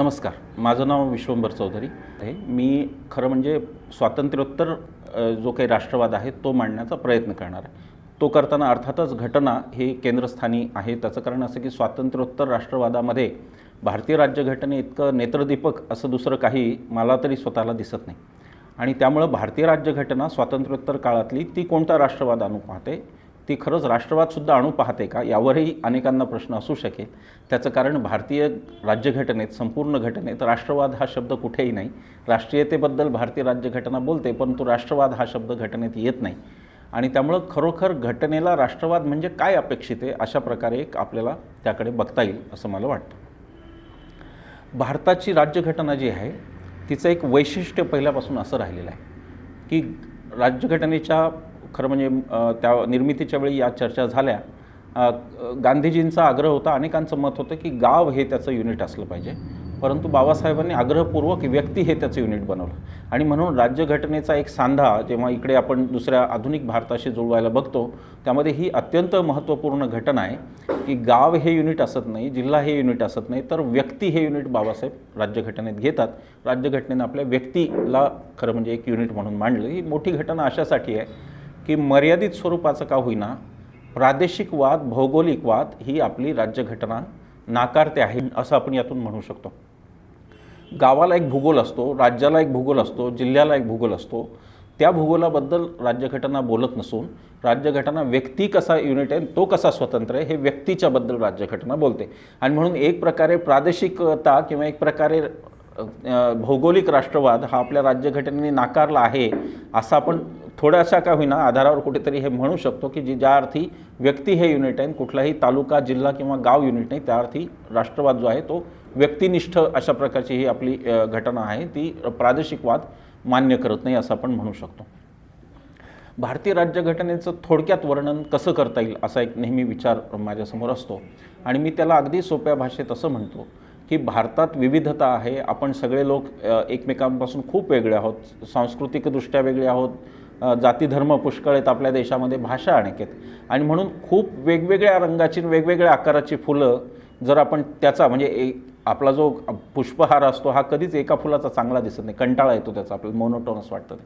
नमस्कार. माझं नाव विश्वंभर चौधरी आहे. मी खरं म्हणजे स्वातंत्र्योत्तर जो काही राष्ट्रवाद आहे तो मांडण्याचा प्रयत्न करणार आहे. तो करताना अर्थातच घटना हे केंद्रस्थानी आहे. त्याचं कारण असं की स्वातंत्र्योत्तर राष्ट्रवादामध्ये भारतीय राज्यघटने इतकं नेत्रदीपक असं दुसरं काही मला तरी स्वतःला दिसत नाही. आणि त्यामुळं भारतीय राज्यघटना स्वातंत्र्योत्तर काळातली ती कोणता राष्ट्रवाद अनुपाते पाहते? ती खरंच राष्ट्रवादसुद्धा आणू पाहते का? यावरही अनेकांना प्रश्न असू शकेल. त्याचं कारण भारतीय राज्यघटनेत संपूर्ण घटनेत राष्ट्रवाद हा शब्द कुठेही नाही. राष्ट्रीयतेबद्दल भारतीय राज्यघटना बोलते परंतु राष्ट्रवाद हा शब्द घटनेत येत नाही. आणि त्यामुळं खरोखर घटनेला राष्ट्रवाद म्हणजे काय अपेक्षित आहे अशा प्रकारे एक आपल्याला त्याकडे बघता येईल असं मला वाटतं. भारताची राज्यघटना जी आहे तिचं एक वैशिष्ट्य पहिल्यापासून असं राहिलेलं आहे की राज्यघटनेच्या खरं म्हणजे त्या निर्मितीच्या वेळी या चर्चा झाल्या. गांधीजींचा आग्रह होता अनेकांचं मत होतं की गाव हे त्याचं युनिट असलं पाहिजे. परंतु बाबासाहेबांनी आग्रहपूर्वक व्यक्ती हे त्याचं युनिट बनवलं. आणि म्हणून राज्यघटनेचा एक सांधा जेव्हा इकडे आपण दुसऱ्या आधुनिक भारताशी जुळवायला बघतो त्यामध्ये ही अत्यंत महत्त्वपूर्ण घटना आहे की गाव हे युनिट असत नाही जिल्हा हे युनिट असत नाही तर व्यक्ती हे युनिट बाबासाहेब राज्यघटनेत घेतात. राज्यघटनेनं आपल्या व्यक्तीला खरं म्हणजे एक युनिट म्हणून मांडलं. ही मोठी घटना अशासाठी आहे की मर्यादित स्वरूपाचं का होईना प्रादेशिक वाद भौगोलिक वाद ही आपली राज्यघटना नाकारते आहे असं आपण यातून म्हणू शकतो. गावाला एक भूगोल असतो राज्याला एक भूगोल असतो जिल्ह्याला एक भूगोल असतो. त्या भूगोलाबद्दल राज्यघटना बोलत नसून राज्यघटना व्यक्ती कसा युनिट आहे तो कसा स्वतंत्र आहे हे व्यक्तीच्याबद्दल राज्यघटना बोलते. आणि म्हणून एक प्रकारे प्रादेशिकता किंवा एक प्रकारे भौगोलिक राष्ट्रवाद हा आपल्या राज्यघटनेने नाकारला आहे असं आपण थोड्याशा का होईना आधारावर कुठेतरी हे म्हणू शकतो की जी ज्या अर्थी व्यक्ती हे युनिट आहे कुठलाही तालुका जिल्हा किंवा गाव युनिट नाही त्या अर्थी राष्ट्रवाद जो आहे तो व्यक्तिनिष्ठ अशा प्रकारची ही आपली घटना आहे. ती प्रादेशिकवाद मान्य करत नाही असं आपण म्हणू शकतो. भारतीय राज्यघटनेचं थोडक्यात वर्णन कसं करता येईल असा एक नेहमी विचार माझ्यासमोर असतो. आणि मी त्याला अगदी सोप्या भाषेत असं म्हणतो की भारतात विविधता आहे. आपण सगळे लोक एकमेकांपासून खूप वेगळे आहोत. सांस्कृतिकदृष्ट्या वेगळे आहोत. जातीधर्म पुष्कळ आहेत आपल्या देशामध्ये भाषा अनेक आहेत. आणि म्हणून खूप वेगवेगळ्या रंगाची वेगवेगळ्या आकाराची फुलं जर आपण त्याचा म्हणजे एक आपला जो पुष्पहार असतो हा कधीच एका फुलाचा चांगला दिसत नाही. कंटाळा येतो त्याचा आपल्याला मोनोटोनस वाटतं ते.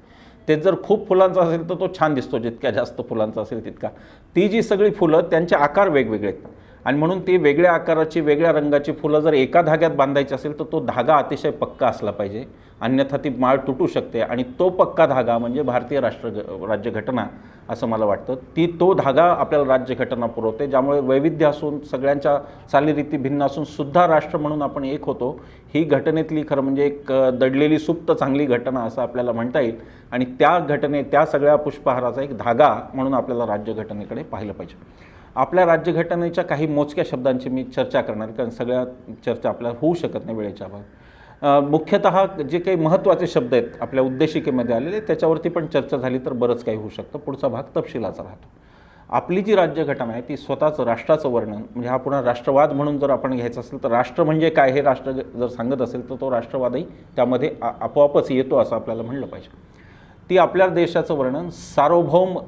तेच जर खूप फुलांचा असेल तर तो छान दिसतो जितक्या जास्त फुलांचा असेल तितका. ती जी सगळी फुलं त्यांचे आकार वेगवेगळे आहेत. आणि म्हणून ती वेगळ्या आकाराची वेगळ्या रंगाची फुलं जर एका धाग्यात बांधायची असेल तर तो धागा अतिशय पक्का असला पाहिजे. अन्यथा ती माळ तुटू शकते आणि तो पक्का धागा म्हणजे भारतीय राष्ट्र राज्यघटना असं मला वाटतं. ती तो धागा आपल्याला राज्यघटना पुरवते ज्यामुळे वैविध्य असून सगळ्यांच्या चालीरीती भिन्न असून सुद्धा राष्ट्र म्हणून आपण एक होतो. ही घटनेतली खरं म्हणजे एक दडलेली सुप्त चांगली घटना असं आपल्याला म्हणता येईल. आणि त्या घटने त्या सगळ्या पुष्पहाराचा एक धागा म्हणून आपल्याला राज्यघटनेकडे पाहिलं पाहिजे. आपल्या राज्यघटनेच्या काही मोजक्या शब्दांची मी चर्चा करणार कारण सगळ्या चर्चा आपल्याला होऊ शकत नाही वेळेच्या भाग मुख्यतः जे काही महत्त्वाचे शब्द आहेत आपल्या उद्देशिकेमध्ये आलेले त्याच्यावरती पण चर्चा झाली तर बरंच काही होऊ शकतं. पुढचा भाग तपशिलाचा राहतो. आपली जी राज्यघटना आहे ती स्वतःचं राष्ट्राचं वर्णन म्हणजे हा पुन्हा राष्ट्रवाद म्हणून जर आपण घ्यायचं असेल तर राष्ट्र म्हणजे काय हे राष्ट्र जर सांगत असेल तर तो राष्ट्रवादही त्यामध्ये आपोआपच येतो असं आपल्याला म्हणलं पाहिजे. ती आपल्या देशाचं वर्णन सार्वभौम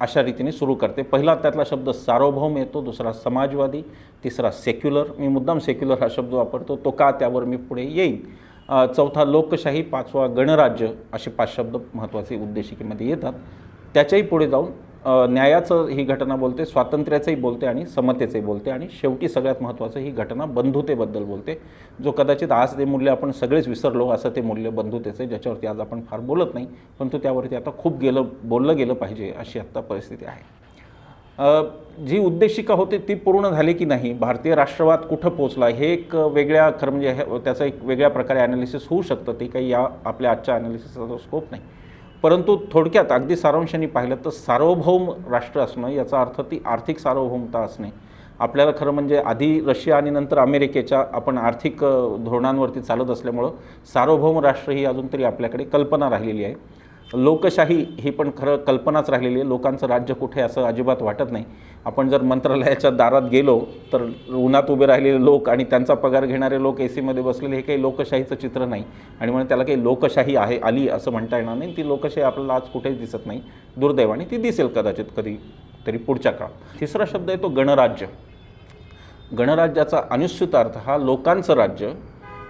अशा रीतीने सुरू करते. पहिला त्यातला शब्द सार्वभौम येतो दुसरा समाजवादी तिसरा सेक्युलर मी मुद्दाम सेक्युलर हा शब्द वापरतो. तो का त्यावर मी पुढे येईन? चौथा लोकशाही पाचवा गणराज्य असे पाच शब्द महत्त्वाचे उद्देशिकेमध्ये येतात. त्याच्याही पुढे जाऊन न्यायाचं ही घटना बोलते स्वातंत्र्याचंही बोलते आणि समतेचंही बोलते आणि शेवटी सगळ्यात महत्त्वाचं ही घटना बंधुतेबद्दल बोलते. जो कदाचित आज ते मूल्य आपण सगळेच विसरलो असं ते मूल्य बंधुतेचं ज्याच्यावरती आज आपण फार बोलत नाही परंतु त्यावरती आता खूप गेलं बोललं गेलं पाहिजे अशी आत्ता परिस्थिती आहे. जी उद्देशिका होती ती पूर्ण झाली की नाही भारतीय राष्ट्रवाद कुठं पोचला हे एक वेगळ्या खरं म्हणजे हे- त्याचं एक वेगळ्या प्रकारे ॲनालिसिस होऊ शकतं ते काही या आपल्या आजच्या ॲनालिसिसचा स्कोप नाही. परंतु थोडक्यात अगदी सारांशाने पाहिलं तर सार्वभौम राष्ट्र असणं याचा अर्थ ती आर्थिक सार्वभौमता असणे. आपल्याला खरं म्हणजे आधी रशिया आणि नंतर अमेरिकेच्या आपण आर्थिक धोरणांवरती चालत असल्यामुळं सार्वभौम राष्ट्र ही अजून तरी आपल्याकडे कल्पना राहिलेली आहे. लोकशाही ही पण खरं कल्पनाच राहिलेली आहे. लोकांचं राज्य कुठे असं अजिबात वाटत नाही. आपण जर मंत्रालयाच्या दारात गेलो तर उन्हात उभे राहिलेले लोक आणि त्यांचा पगार घेणारे लोक ए सीमध्ये बसलेले हे काही लोकशाहीचं चित्र नाही. आणि म्हणून त्याला काही लोकशाही आहे आली असं म्हणता येणार नाही. ती लोकशाही आपल्याला आज कुठेच दिसत नाही. दुर्दैवाने ती दिसेल कदाचित कधी तरी पुढच्या काळात. तिसरा शब्द आहे तो गणराज्य. गणराज्याचा अनुस्यूत अर्थ हा लोकांचं राज्य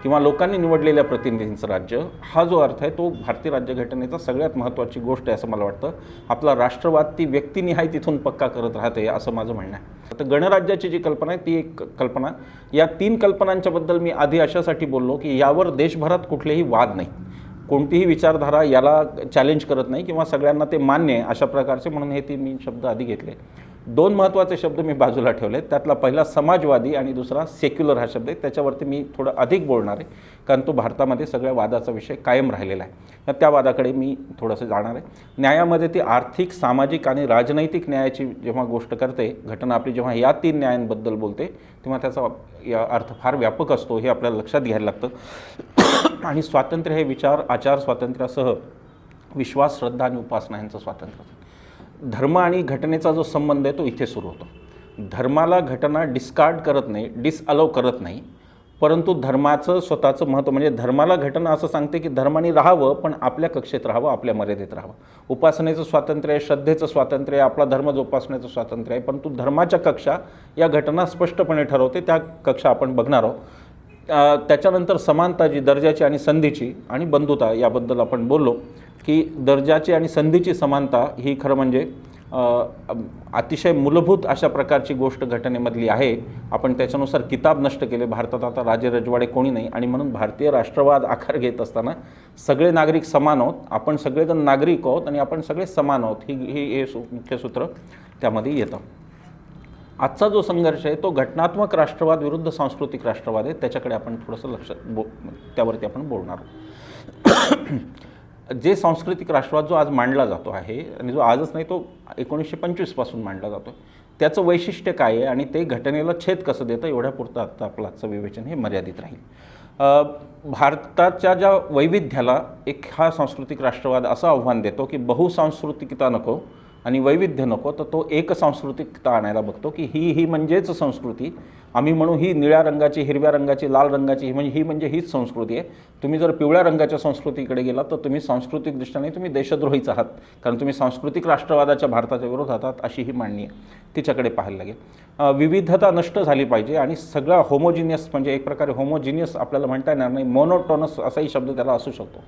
किंवा लोकांनी निवडलेल्या प्रतिनिधींचं राज्य हा जो अर्थ आहे तो भारतीय राज्यघटनेचा सगळ्यात महत्त्वाची गोष्ट आहे असं मला वाटतं. आपला राष्ट्रवाद ती व्यक्तिनिहाय तिथून पक्का करत राहते असं माझं म्हणणं आहे. तर गणराज्याची जी कल्पना आहे ती एक कल्पना. या तीन कल्पनांच्याबद्दल मी आधी अशासाठी बोललो की यावर देशभरात कुठलेही वाद नाही. कोणतीही विचारधारा याला चॅलेंज करत नाही किंवा सगळ्यांना ते मान्य आहे अशा प्रकारचे म्हणून हे ती मी शब्द आधी घेतले. दोन महत्त्वाचे शब्द मी बाजूला ठेवले त्यातला पहिला समाजवादी आणि दुसरा सेक्युलर हा शब्द आहे. त्याच्यावरती मी थोडं अधिक बोलणार आहे. कारण तो भारतामध्ये सगळ्या वादाचा विषय कायम राहिलेला आहे. तर त्या वादाकडे मी थोडंसं जाणार आहे. न्यायामध्ये ती आर्थिक सामाजिक आणि राजनैतिक न्यायाची जेव्हा गोष्ट करते घटना आपली जेव्हा या तीन न्यायांबद्दल बोलते तेव्हा त्याचा या अर्थ फार व्यापक असतो हे आपल्याला लक्षात घ्यायला लागतं. आणि स्वातंत्र्य हे विचार आचार स्वातंत्र्यासह विश्वास श्रद्धा आणि उपासना यांचं स्वातंत्र्य. धर्म आणि घटनेचा जो संबंध आहे तो इथे सुरू होतो. धर्माला घटना डिस्कार्ड करत नाही डिसअलाव करत नाही. परंतु धर्माचं स्वतःचं महत्त्व म्हणजे धर्माला घटना असं सांगते की धर्माने राहावं पण आपल्या कक्षेत राहावं आपल्या मर्यादेत राहावं. उपासनेचं स्वातंत्र्य आहे श्रद्धेचं स्वातंत्र्य आहे आपला धर्म जोपासण्याचं स्वातंत्र्य आहे परंतु धर्माच्या कक्षा या घटना स्पष्टपणे ठरवते त्या कक्षा आपण बघणार आहोत. त्याच्यानंतर समानता जी दर्जाची आणि संधीची आणि बंधुता याबद्दल आपण बोललो की दर्जाची आणि संधीची समानता ही खरं म्हणजे अतिशय मूलभूत अशा प्रकारची गोष्ट घटनेमधली आहे. आपण त्याच्यानुसार किताब नष्ट केले. भारतात आता राजे रजवाडे कोणी नाही आणि म्हणून भारतीय राष्ट्रवाद आकार घेत असताना सगळे नागरिक समान आहोत. आपण सगळेजण नागरिक आहोत आणि आपण सगळे समान आहोत. ही ही हे सु मुख्य सूत्र त्यामध्ये येतं. आजचा जो संघर्ष आहे तो घटनात्मक राष्ट्रवाद विरुद्ध सांस्कृतिक राष्ट्रवाद आहे. त्याच्याकडे आपण थोडंसं लक्ष बो त्यावरती आपण बोलणार आहोत. जे सांस्कृतिक राष्ट्रवाद जो आज मांडला जातो आहे आणि जो आजच नाही तो एकोणीसशे पंचवीसपासून मांडला जातो त्याचं वैशिष्ट्य काय आहे आणि ते घटनेला छेद कसं देतं एवढ्यापुरतं आत्ता आपलं आजचं विवेचन हे मर्यादित राहील. भारताच्या ज्या वैविध्याला एक हा सांस्कृतिक राष्ट्रवाद असं आव्हान देतो की बहुसांस्कृतिकता नको आणि वैविध्य नको तर तो एक सांस्कृतिकता आणायला बघतो की ही ही म्हणजेच संस्कृती. आम्ही म्हणू ही निळ्या रंगाची हिरव्या रंगाची लाल रंगाची ही म्हणजे ही म्हणजे हीच संस्कृती आहे. तुम्ही जर पिवळ्या रंगाच्या संस्कृतीकडे गेलात तर तुम्ही सांस्कृतिक दृष्टीने तुम्ही देशद्रोहीच आहात. कारण तुम्ही सांस्कृतिक राष्ट्रवादाच्या भारताच्या विरोधात आहात अशी ही मांडणी आहे तिच्याकडे पाहायला लागेल. विविधता नष्ट झाली पाहिजे आणि सगळा होमोजिनियस म्हणजे एक प्रकारे होमोजिनियस आपल्याला म्हणता येणार नाही मोनोटोनस असाही शब्द त्याला असू शकतो.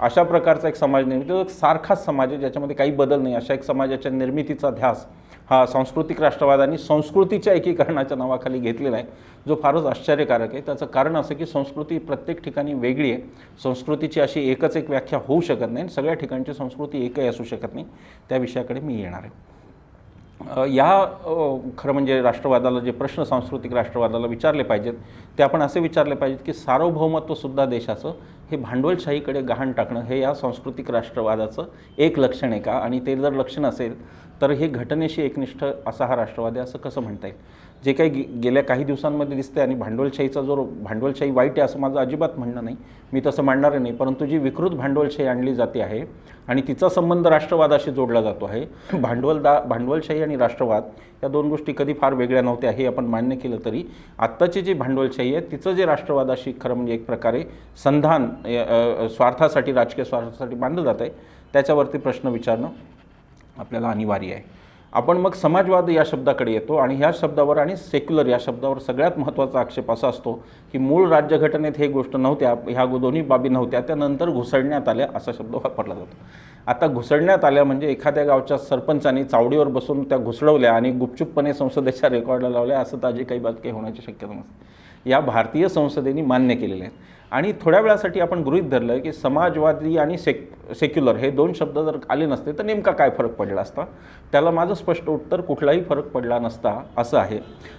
अशा प्रकारचा एक समाज निर्मिती तो एक सारखाच समाज आहे ज्याच्यामध्ये काही बदल नाही. अशा एक समाजाच्या निर्मितीचा ध्यास हा सांस्कृतिक राष्ट्रवादाने संस्कृतीच्या एकीकरणाच्या नावाखाली घेतलेला आहे जो फारच आश्चर्यकारक आहे. त्याचं कारण असं की संस्कृती प्रत्येक ठिकाणी वेगळी आहे. संस्कृतीची अशी एकच एक व्याख्या होऊ शकत नाही आणि सगळ्या ठिकाणची संस्कृती एकही असू शकत नाही. त्या विषयाकडे मी येणार आहे. या खरं म्हणजे राष्ट्रवादाला जे प्रश्न सांस्कृतिक राष्ट्रवादाला विचारले पाहिजेत ते आपण असे विचारले पाहिजेत की सार्वभौमत्वसुद्धा देशाचं हे भांडवलशाहीकडे गहाण टाकणं हे या सांस्कृतिक राष्ट्रवादाचं एक लक्षण आहे का? आणि ते जर लक्षण असेल तर हे घटनेशी एकनिष्ठ असा हा राष्ट्रवादी असं कसं म्हणता येईल? जे काही गे गेल्या काही दिवसांमध्ये दिसते आणि भांडवलशाहीचा जो भांडवलशाही वाईट आहे असं माझं अजिबात म्हणणं नाही. मी तसं मांडणार नाही. परंतु जी विकृत भांडवलशाही आणली जाते आहे आणि तिचा संबंध राष्ट्रवादाशी जोडला जातो आहे भांडवलदा भांडवलशाही आणि राष्ट्रवाद या दोन गोष्टी कधी फार वेगळ्या नव्हत्या हे आपण मान्य केलं तरी आत्ताची जी भांडवलशाही आहे तिचं जे राष्ट्रवादाशी खरं म्हणजे एक प्रकारे संधान स्वार्थासाठी राजकीय स्वार्थासाठी बांधलं जात आहे त्याच्यावरती प्रश्न विचारणं आपल्याला अनिवार्य आहे. आपण मग समाजवाद या शब्दाकडे येतो आणि ह्या शब्दावर आणि सेक्युलर या शब्दावर सगळ्यात महत्त्वाचा आक्षेप असा असतो की मूळ राज्यघटनेत हे गोष्ट नव्हत्या ह्या दोन्ही बाबी नव्हत्या त्यानंतर घुसडण्यात आल्या असा शब्द वापरला जातो. आता घुसडण्यात आल्या म्हणजे एखाद्या गावच्या सरपंचाने चावडीवर बसून त्या घुसडवल्या आणि गुपचूपपणे संसदेच्या रेकॉर्डला लावल्या असं ताजी काही बात काही होण्याची शक्यता नसते. या भारतीय संसदेने मान्य केलेले आहेत. आणि थोड्या वेळासाठी आपण गृहीत धरलं की समाजवादी आणि सेक सेक्युलर हे दोन शब्द जर आले नसते तर नेमका काय फरक पडला असता? त्याला माझं स्पष्ट उत्तर कुठलाही फरक पडला नसता असं आहे.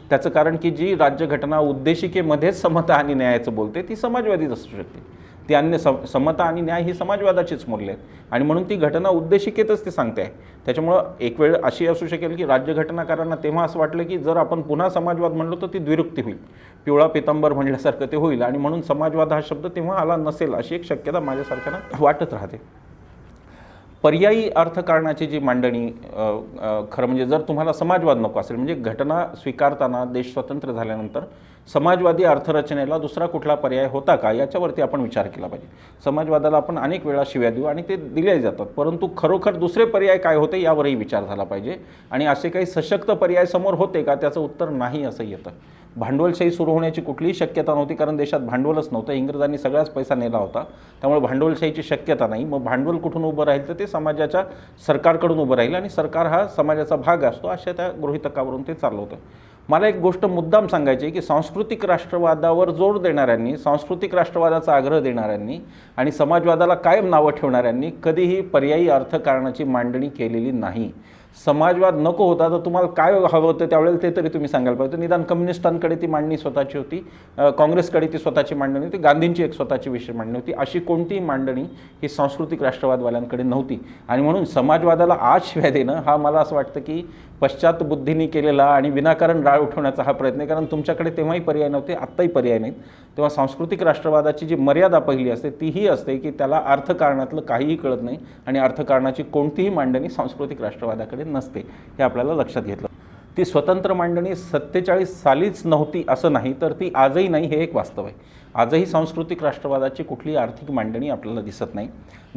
त्याचं कारण की जी राज्यघटना उद्देशिकेमध्येच समता आणि न्यायाचं बोलते ती समाजवादीच असू शकते. ती अन्य सम समता आणि न्याय ही समाजवादाचीच मूल्य आहेत. आणि म्हणून ती घटना उद्देशिकेतच ते सांगते. आहे त्याच्यामुळं एक वेळ अशी असू शकेल की राज्यघटनाकारांना तेव्हा असं वाटलं की जर आपण पुन्हा समाजवाद म्हणलो तर ती द्विरुक्ती होईल. पिवळा पितांबर म्हणल्यासारखं ते होईल आणि म्हणून समाजवाद हा शब्द तेव्हा आला नसेल अशी एक शक्यता माझ्यासारख्यांना वाटत राहते. पर्यायी अर्थकारणाची जी मांडणी खरं म्हणजे जर तुम्हाला समाजवाद नको असेल म्हणजे घटना स्वीकारताना देश स्वतंत्र झाल्यानंतर समाजवादी अर्थरचनेला दुसरा कुठला पर्याय होता का? याच्यावरती आपण विचार केला पाहिजे. समाजवादाला आपण अनेक वेळा शिव्या देऊ आणि ते दिले जातात. परंतु खरोखर दुसरे पर्याय काय होते यावरही विचार झाला पाहिजे. आणि असे काही सशक्त पर्याय समोर होते का? त्याचं उत्तर नाही असं येतं. भांडवलशाही सुरू होण्याची कुठलीही शक्यता नव्हती कारण देशात भांडवलच नव्हतं. इंग्रजांनी सगळाच पैसा नेला होता. त्यामुळे भांडवलशाहीची शक्यता नाही. मग भांडवल कुठून उभं राहील तर ते समाजाच्या सरकारकडून उभं राहील आणि सरकार हा समाजाचा भाग असतो अशा त्या गृहितकावरून ते चाललं होतं. मला एक गोष्ट मुद्दाम सांगायची आहे की सांस्कृतिक राष्ट्रवादावर जोर देणाऱ्यांनी सांस्कृतिक राष्ट्रवादाचा आग्रह देणाऱ्यांनी आणि समाजवादाला कायम नावं ठेवणाऱ्यांनी कधीही पर्यायी अर्थकारणाची मांडणी केलेली नाही. समाजवाद नको होता तर तुम्हाला काय हवं होतं त्यावेळेला ते तरी तुम्ही सांगायला पाहिजे. निदान कम्युनिस्टांकडे ती मांडणी स्वतःची होती काँग्रेसकडे ती स्वतःची मांडणी होती गांधींची एक स्वतःची विषय मांडणी होती. अशी कोणतीही मांडणी ही सांस्कृतिक राष्ट्रवादवाल्यांकडे नव्हती. आणि म्हणून समाजवादाला आज शिवाय देणं हा मला असं वाटतं की पश्चात बुद्धीने केलेला आणि विनाकारण राळ उठवण्याचा हा प्रयत्न आहे. कारण तुमच्याकडे तेव्हाही पर्याय नव्हते आत्ताही पर्याय नाहीत. तेव्हा सांस्कृतिक राष्ट्रवादाची जी मर्यादा पहिली असते तीही असते की त्याला अर्थकारणातलं काहीही कळत नाही आणि अर्थकारणाची कोणतीही मांडणी सांस्कृतिक राष्ट्रवादाकडे नसते हे आपल्याला लक्षात घेतलं. ती स्वतंत्र मांडणी सत्तेचाळीस सालीच नव्हती असं नाही तर ती आजही नाही हे एक वास्तव आहे. आजही सांस्कृतिक राष्ट्रवादाची कुठली आर्थिक मांडणी आपल्याला दिसत नाही.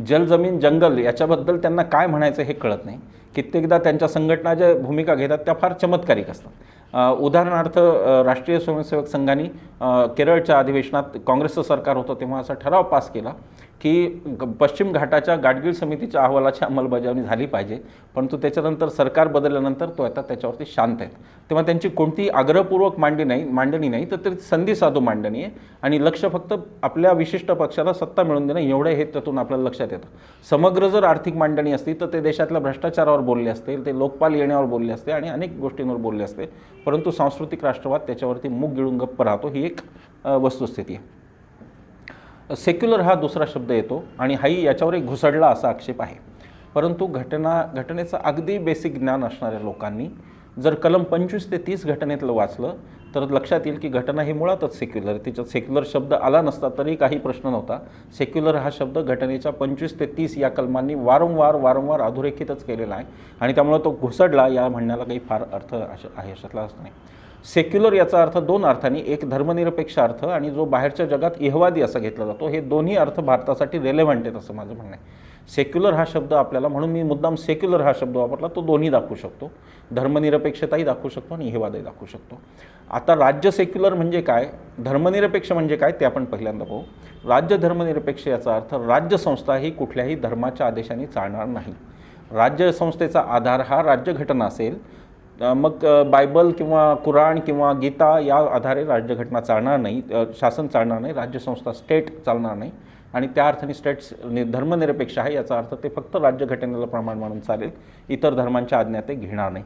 जल जमीन जंगल याच्याबद्दल त्यांना काय म्हणायचं हे कळत नाही. कित्येकदा त्यांच्या संघटना ज्या भूमिका घेतात त्या फार चमत्कारिक असतात. उदाहरणार्थ राष्ट्रीय स्वयंसेवक संघाने केरळच्या अधिवेशनात काँग्रेसचं सरकार होतं तेव्हा असा ठराव पास केला. की ग- पश्चिम घाटाच्या गाडगीळ समितीच्या अहवालाची अंमलबजावणी झाली पाहिजे. परंतु त्याच्यानंतर सरकार बदलल्यानंतर तो आता त्याच्यावरती शांत आहेत. तेव्हा त्यांची कोणतीही आग्रहपूर्वक मांडणी नाही मांडणी नाही तर ते संधी साधू मांडणी आहे आणि लक्ष फक्त आपल्या विशिष्ट पक्षाला सत्ता मिळवून देणं एवढं हे त्यातून आपल्याला लक्षात येतं. समग्र जर आर्थिक मांडणी असती तर ते देशातल्या भ्रष्टाचारावर बोलले असते ते लोकपाल येण्यावर बोलले असते आणि अनेक गोष्टींवर बोलले असते. परंतु सांस्कृतिक राष्ट्रवाद त्याच्यावरती मूग गिळून गप्प राहतो ही एक वस्तुस्थिती आहे. सेक्युलर हा दुसरा शब्द येतो आणि हाही याच्यावर एक घुसडला असा आक्षेप आहे. परंतु घटना घटनेचं अगदी बेसिक ज्ञान असणाऱ्या लोकांनी जर कलम पंचवीस ते तीस घटनेतलं वाचलं तर लक्षात येईल की घटना ही मुळातच सेक्युलर तिच्यात सेक्युलर शब्द आला नसता तरी काही प्रश्न नव्हता. सेक्युलर हा शब्द घटनेच्या पंचवीस ते तीस या कलमांनी वारंवार वारंवार अधोरेखितच केलेला आहे आणि त्यामुळे तो घुसडला या म्हणण्याला काही फार अर्थ अश आहे अशातला असं नाही. सेक्युलर याचा अर्थ दोन अर्थाने एक धर्मनिरपेक्ष अर्थ आणि जो बाहेरच्या जगात इहवादी असा घेतला जातो हे दोन्ही अर्थ भारतासाठी रेलेव्हंट आहेत असं माझं म्हणणं आहे. सेक्युलर हा शब्द आपल्याला म्हणून मी मुद्दाम सेक्युलर हा शब्द वापरला तो दोन्ही दाखवू शकतो. धर्मनिरपेक्षताही दाखवू शकतो आणि इहवादही दाखवू शकतो. आता राज्य सेक्युलर म्हणजे काय? धर्मनिरपेक्ष म्हणजे काय? ते आपण पहिल्यांदा पाहू. राज्य धर्मनिरपेक्ष याचा अर्थ राज्यसंस्था ही कुठल्याही धर्माच्या आदेशाने चालणार नाही. राज्य संस्थेचा आधार हा राज्यघटना असेल मग बायबल किंवा कुराण किंवा गीता या आधारे राज्यघटना चालणार नाही. शासन चालणार नाही. राज्यसंस्था स्टेट चालणार नाही. आणि त्या अर्थाने स्टेट्स नि- धर्मनिरपेक्ष आहे याचा अर्थ ते फक्त राज्यघटनेला प्रमाण मानून चालेल. इतर धर्मांच्या आज्ञा ते घेणार नाही.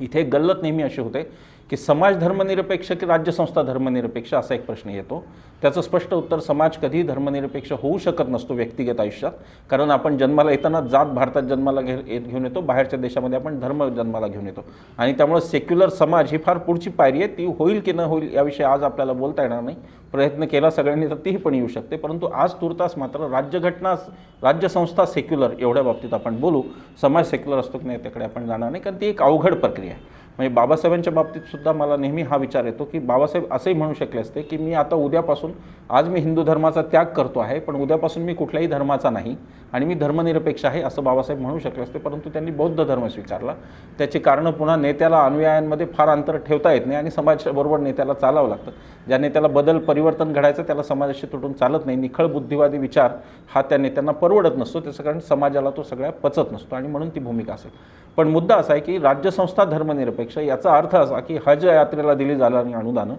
इथे गल्लत नेहमी अशी होते. की समाज धर्मनिरपेक्ष की राज्यसंस्था धर्मनिरपेक्ष असा एक प्रश्न येतो. त्याचं स्पष्ट उत्तर समाज कधीही धर्मनिरपेक्ष होऊ शकत नसतो व्यक्तिगत आयुष्यात. कारण आपण जन्माला येताना जात भारतात जन्माला घे येत- घेऊन येतो. बाहेरच्या देशामध्ये आपण धर्म जन्माला घेऊन येतो. आणि त्यामुळे सेक्युलर समाज ही फार पुढची पायरी आहे. ती होईल की न होईल याविषयी आज आपल्याला बोलता येणार नाही. प्रयत्न केला सगळ्यांनी तर तीही पण येऊ शकते. परंतु आज तुर्तास मात्र राज्यघटना राज्यसंस्था सेक्युलर एवढ्या बाबतीत आपण बोलू. समाज सेक्युलर असतो की नाही त्याकडे आपण जाणार नाही. कारण ती एक अवघड प्रक्रिया आहे. म्हणजे बाबासाहेबांच्या बाबतीत सुद्धा मला नेहमी हा विचार येतो की बाबासाहेब असंही म्हणू शकले असते की मी आता उद्यापासून आज मी हिंदू धर्माचा त्याग करतो आहे पण उद्यापासून मी कुठल्याही धर्माचा नाही आणि मी धर्मनिरपेक्ष आहे असं बाबासाहेब म्हणू शकले असते. परंतु त्यांनी बौद्ध धर्म स्वीकारला. त्याची कारणं पुन्हा नेत्याला अनुयायांमध्ये फार अंतर ठेवता येत नाही आणि समाजाबरोबर नेत्याला चालावं लागतं. ज्या नेत्याला बदल परिवर्तन घडायचं त्याला समाजाशी तुटून चालत नाही. निखळ बुद्धिवादी विचार हा त्या नेत्यांना परवडत नसतो. त्याचं कारण समाजाला तो सगळ्या पचत नसतो आणि म्हणून ती भूमिका असेल. पण मुद्दा असा आहे की राज्यसंस्था धर्मनिरपेक्ष याचा अर्थ असा की हज यात्रेला दिली जाणारी अनुदानं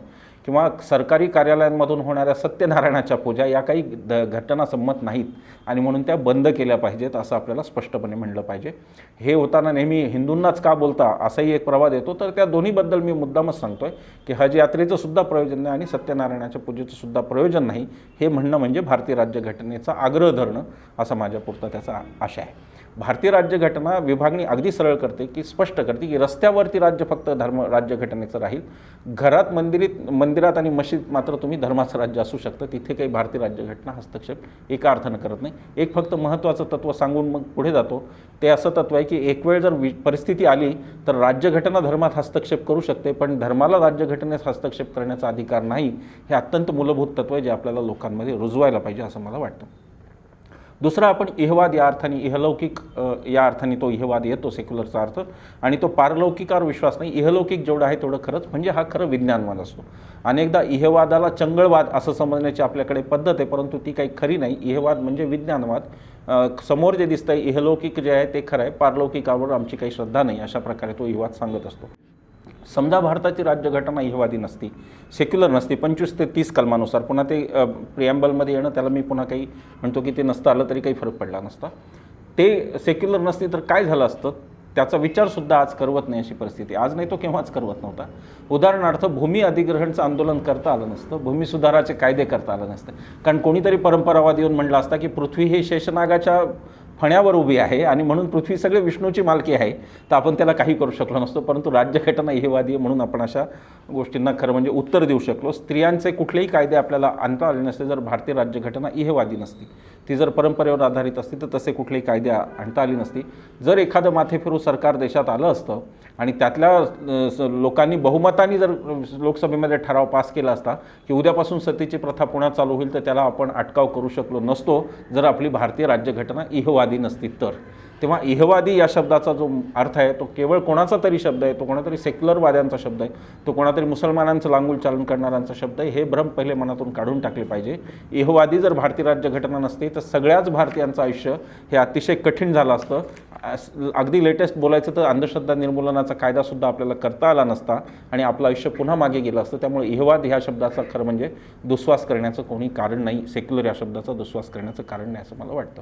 किंवा सरकारी कार्यालयांमधून होणाऱ्या सत्यनारायणाच्या पूजा या काही द घटना संमत नाहीत आणि म्हणून त्या बंद केल्या पाहिजेत असं आपल्याला स्पष्टपणे म्हणलं पाहिजे. हे होताना नेहमी हिंदूंनाच का बोलता असाही एक प्रवाद येतो. तर त्या दोन्हीबद्दल मी मुद्दामच सांगतोय की हज यात्रेचं सुद्धा प्रयोजन नाही आणि सत्यनारायणाच्या पूजेचं सुद्धा प्रयोजन नाही. हे म्हणणं म्हणजे भारतीय राज्यघटनेचा आग्रह धरणं असा माझ्यापुरता त्याचा आशा आहे. भारतीय राज्यघटना विभागणी अगदी सरळ करते की स्पष्ट करते की रस्त्यावरती राज्य फक्त धर्म राज्यघटनेचं राहील. घरात मंदिरीत मंदिरात आणि मशीद मात्र तुम्ही धर्माचं राज्य असू शकतं. तिथे काही भारतीय राज्यघटना हस्तक्षेप एका अर्थानं करत नाही. एक फक्त महत्त्वाचं तत्त्व सांगून मग पुढे जातो. ते असं तत्त्व आहे की एक वेळ जर वि परिस्थिती आली तर राज्यघटना धर्मात हस्तक्षेप करू शकते पण धर्माला राज्यघटनेत हस्तक्षेप करण्याचा अधिकार नाही हे अत्यंत मूलभूत तत्त्व आहे जे आपल्याला लोकांमध्ये रुजवायला पाहिजे असं मला वाटतं. दुसरा आपण इहवाद या अर्थाने इहलौकिक या अर्थाने तो इहवाद येतो सेक्युलरचा अर्थ. आणि तो पारलौकिकावर विश्वास नाही इहलौकिक जेवढं आहे तेवढं खरंच म्हणजे हा खरं विज्ञानवाद असतो. अनेकदा इहवादाला चंगळवाद असं समजण्याची आपल्याकडे पद्धत आहे परंतु ती काही खरी नाही. इहवाद म्हणजे विज्ञानवाद. समोर जे दिसतंय इहलौकिक जे आहे ते खरं आहे पारलौकिकावर आमची काही श्रद्धा नाही अशा प्रकारे तो इहवाद सांगत असतो. समजा भारताची राज्यघटना इहवादी नसती सेक्युलर नसती पंचवीस ते तीस कलमानुसार पुन्हा ते प्रिॲम्बलमध्ये येणं त्याला मी पुन्हा काही म्हणतो की ते नसतं आलं तरी काही फरक पडला नसता. ते सेक्युलर नसती तर काय झालं असतं? त्याचा विचारसुद्धा आज करवत नाही अशी परिस्थिती. आज नाही तो केव्हाच करवत नव्हता. उदाहरणार्थ भूमी अधिग्रहणचं आंदोलन करता आलं नसतं भूमी सुधाराचे कायदे करता आलं नसतं. कारण कोणीतरी परंपरावाद येऊन म्हणलं असता की पृथ्वी हे शेषनागाच्या फण्यावर उभी आहे आणि म्हणून पृथ्वी सगळे विष्णूची मालकी आहे तर आपण त्याला काही करू शकलो नसतो परंतु राज्यघटना हेवादी आहे म्हणून आपण अशा गोष्टींना खरं म्हणजे उत्तर देऊ शकलो. स्त्रियांचे कुठलेही कायदे आपल्याला आणता आले नसते जर भारतीय राज्यघटना इहेवादी नसती. ती जर परंपरेवर आधारित असती तर तसे कुठलेही कायदे आणता आली नसती. जर एखादं माथेफिरू सरकार देशात आलं असतं आणि त्यातल्या स- लोकांनी बहुमताने जर लोकसभेमध्ये ठराव पास केला असता की उद्यापासून सतीची प्रथा पुण्यात चालू होईल तर त्याला आपण अटकाव करू शकलो नसतो जर आपली भारतीय राज्यघटना इहवादी नसती तर. तेव्हा इहवादी या शब्दाचा जो अर्थ आहे तो केवळ कोणाचा तरी शब्द आहे तो कोणातरी सेक्युलरवाद्यांचा शब्द आहे तो कोणातरी मुसलमानांचं लांगूल चालन करणाऱ्यांचा शब्द आहे हे भ्रम पहिले मनातून काढून टाकले पाहिजे. इहवादी जर भारतीय राज्यघटना नसते तर सगळ्याच भारतीयांचं आयुष्य हे अतिशय कठीण झालं असतं. अगदी लेटेस्ट बोलायचं तर अंधश्रद्धा निर्मूलनाचा कायदासुद्धा आपल्याला करता आला नसता आणि आपलं आयुष्य पुन्हा मागे गेलं असतं. त्यामुळे इहवाद ह्या शब्दाचा खरं म्हणजे दुस्वास करण्याचं कोणी कारण नाही. सेक्युलर या शब्दाचा दुस्वास करण्याचं कारण नाही असं मला वाटतं.